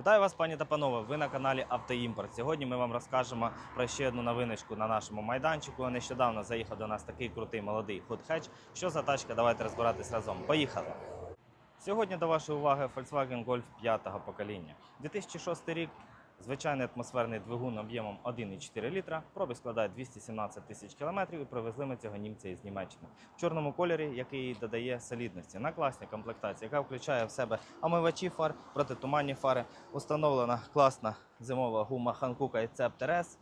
Вітаю вас, пані та панове. Ви на каналі Автоімпорт. Сьогодні ми вам розкажемо про ще одну новиночку на нашому майданчику. Нещодавно заїхав до нас такий крутий молодий Hot Hatch. Що за тачка? Давайте розбиратись разом. Поїхали! Сьогодні до вашої уваги Volkswagen Golf 5-го покоління. 2006 рік. Звичайний атмосферний двигун об'ємом 1,4 літра. Пробіг складає 217 тисяч кілометрів і привезли ми цього німця із Німеччини. В чорному кольорі, який додає солідності на класній комплектації, яка включає в себе омивачі фар, протитуманні фари, установлена класна зимова гума Hankook Accept RS.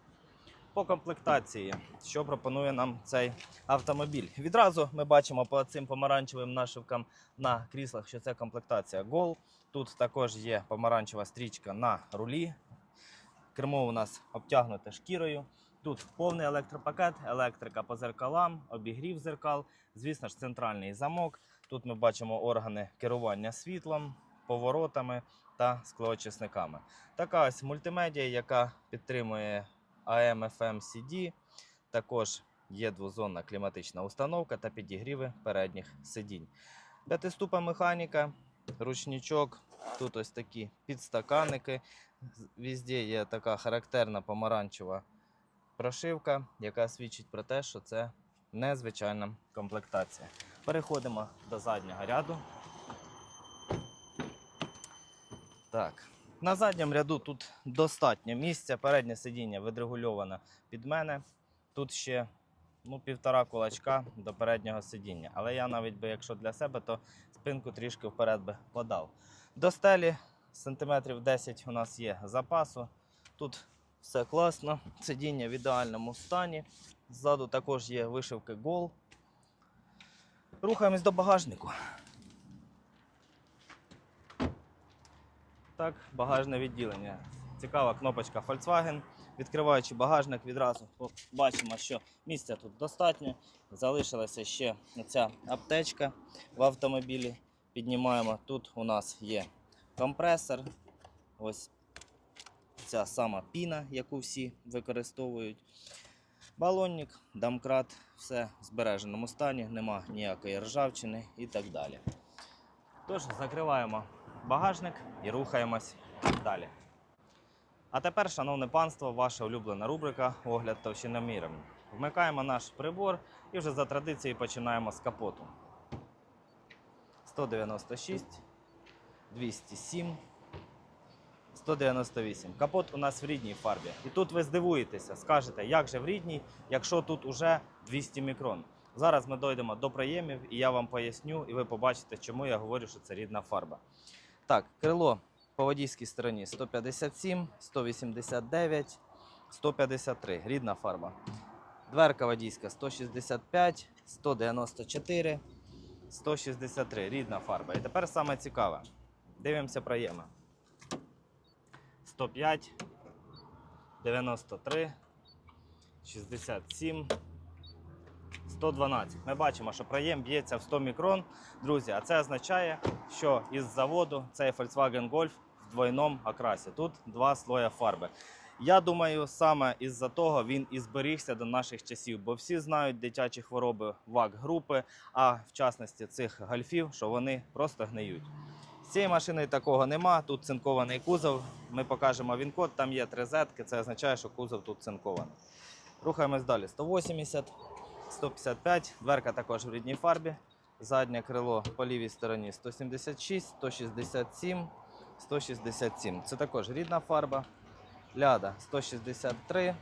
По комплектації, що пропонує нам цей автомобіль. Відразу ми бачимо по цим помаранчевим нашивкам на кріслах, що це комплектація Gol. Тут також є помаранчева стрічка на рулі. Кермо у нас обтягнуте шкірою. Тут повний електропакет, електрика по зеркалам, обігрів зеркал, звісно ж, центральний замок. Тут ми бачимо органи керування світлом, поворотами та склоочисниками. Така ось мультимедіа, яка підтримує AM, FM, CD. Також є двозонна кліматична установка та підігріви передніх сидінь. П'ятиступа механіка, ручничок. Тут ось такі підстаканники. Візде є така характерна помаранчева прошивка, яка свідчить про те, що це незвичайна комплектація. Переходимо до заднього ряду. Так. На задньому ряду тут достатньо місця. Переднє сидіння відрегульовано під мене. Тут ще ну, півтора кулачка до переднього сидіння. Але я навіть би, якщо для себе, то спинку трішки вперед би подав. До стелі сантиметрів 10 у нас є запасу. Тут все класно, сидіння в ідеальному стані. Ззаду також є вишивки гол. Рухаємось до багажнику. Так, багажне відділення. Цікава кнопочка Volkswagen. Відкриваючи багажник, відразу бачимо, що місця тут достатньо. Залишилася ще ця аптечка в автомобілі. Піднімаємо. Тут у нас є компресор. Ось ця сама піна, яку всі використовують. Балонник, домкрат, все в збереженому стані, нема ніякої ржавчини і так далі. Тож, закриваємо багажник і рухаємось далі. А тепер, шановне панство, ваша улюблена рубрика Огляд товщиноміром. Вмикаємо наш прибор і вже за традицією починаємо з капоту. 196, 207, 198. Капот у нас в рідній фарбі. І тут ви здивуєтеся, скажете, як же в рідній, якщо тут уже 200 мікрон. Зараз ми дійдемо до проємів, і я вам поясню, і ви побачите, чому я говорю, що це рідна фарба. Так, крило по водійській стороні 157, 189, 153. Рідна фарба. Дверка водійська 165, 194, 163. Рідна фарба. І тепер саме цікаве. Дивимося проєми. 105, 93, 67, 112. Ми бачимо, що проєм б'ється в 100 мікрон. Друзі, а це означає, що із заводу цей Volkswagen Golf в двойному окрасі. Тут два слоя фарби. Я думаю, саме із-за того він і зберігся до наших часів, бо всі знають дитячі хвороби ВАК-групи, а в частності цих гольфів, що вони просто гниють. З цією машиною такого нема. Тут цинкований кузов. Ми покажемо він-код, там є три зетки, це означає, що кузов тут цинкований. Рухаємось далі. 180, 155, дверка також в рідній фарбі. Заднє крило по лівій стороні 176, 167, 167. Це також рідна фарба. Ляда 163,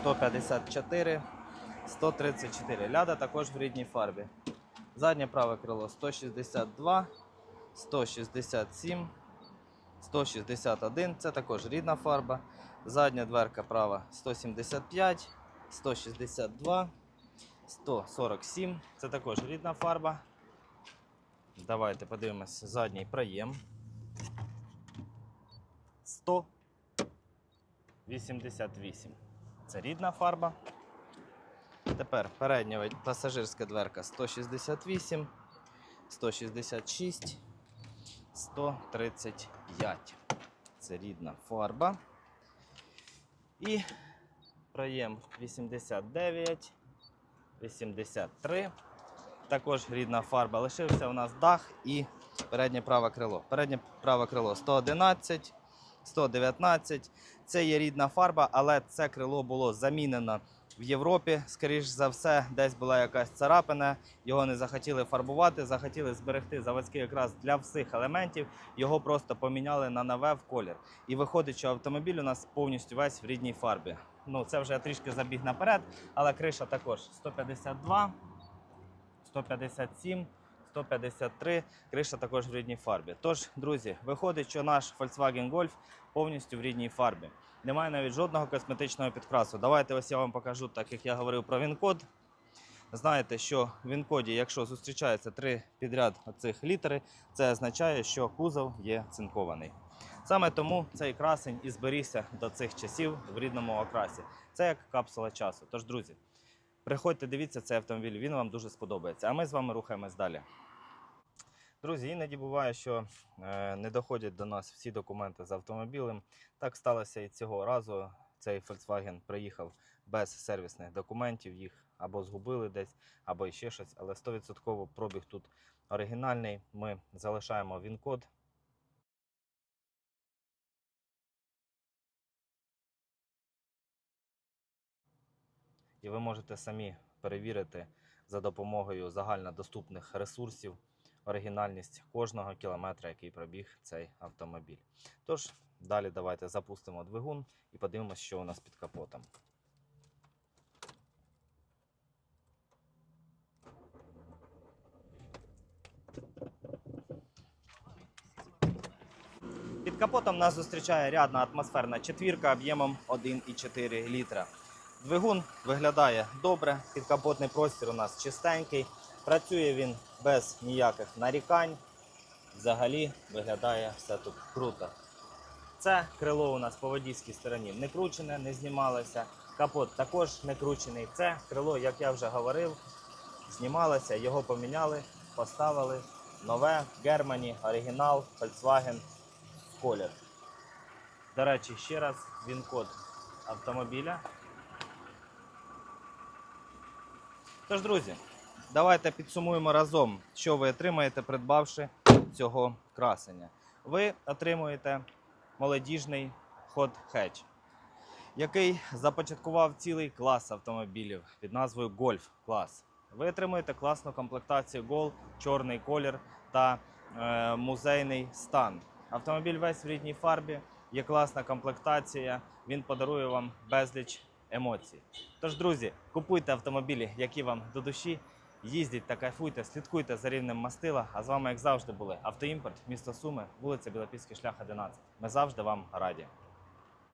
154, 134. Ляда також в рідній фарбі. Заднє праве крило 162, 167, 161. Це також рідна фарба. Задня дверка права 175, 162, 147. Це також рідна фарба. Давайте подивимось задній проєм. 188. Це рідна фарба. Тепер передня пасажирська дверка 168, 166, 135. Це рідна фарба. І проєм 89, 83. Також рідна фарба. Лишився у нас дах і Переднє праве крило. Переднє праве крило 111, 119. Це є рідна фарба, але це крило було замінено в Європі. Скоріш за все, десь була якась царапина. Його не захотіли фарбувати, захотіли зберегти заводський якраз для всіх елементів. Його просто поміняли на нове в колір. І виходить, що автомобіль у нас повністю весь в рідній фарбі. Ну, це вже трішки забіг наперед, але криша також 152, 157. 153, криша також в рідній фарбі. Тож, друзі, виходить, що наш Volkswagen Golf повністю в рідній фарбі. Немає навіть жодного косметичного підкрасу. Давайте ось я вам покажу, так як я говорив про він-код. Знаєте, що в він-коді, якщо зустрічаються три підряд оцих літери, це означає, що кузов є цинкований. Саме тому цей красень і зберігся до цих часів в рідному окрасі. Це як капсула часу. Тож, друзі, приходьте, дивіться цей автомобіль, він вам дуже сподобається. А ми з вами рухаємось далі. Друзі, іноді буває, що е, не доходять до нас всі документи з автомобілем. Так сталося і цього разу. Цей Volkswagen приїхав без сервісних документів, їх або згубили десь, або ще щось. Але 100% пробіг тут оригінальний. Ми залишаємо він-код. І ви можете самі перевірити за допомогою загальнодоступних ресурсів оригінальність кожного кілометра, який пробіг цей автомобіль. Тож, далі давайте запустимо двигун і подивимося, що у нас під капотом. Під капотом нас зустрічає рядна атмосферна четвірка об'ємом 1,4 літра. Двигун виглядає добре, підкапотний простір у нас чистенький. Працює він без ніяких нарікань. Взагалі виглядає все тут круто. Це крило у нас по водійській стороні не кручене, не знімалося. Капот також не кручений. Це крило, як я вже говорив, знімалося, його поміняли, поставили. Нове Германі, оригінал, Volkswagen колір. До речі, ще раз він код автомобіля. Тож, друзі, давайте підсумуємо разом, що ви отримаєте, придбавши цього красення. Ви отримуєте молодіжний ход хетч, який започаткував цілий клас автомобілів під назвою Golf клас. Ви отримуєте класну комплектацію Гол, чорний колір та е, музейний стан. Автомобіль весь в рідній фарбі, є класна комплектація. Він подарує вам безліч емоцій. Тож, друзі, купуйте автомобілі, які вам до душі. Їздіть та кайфуйте, слідкуйте за рівнем мастила. А з вами, як завжди, були Автоімпорт, місто Суми, вулиця Білопільський шлях 11. Ми завжди вам раді.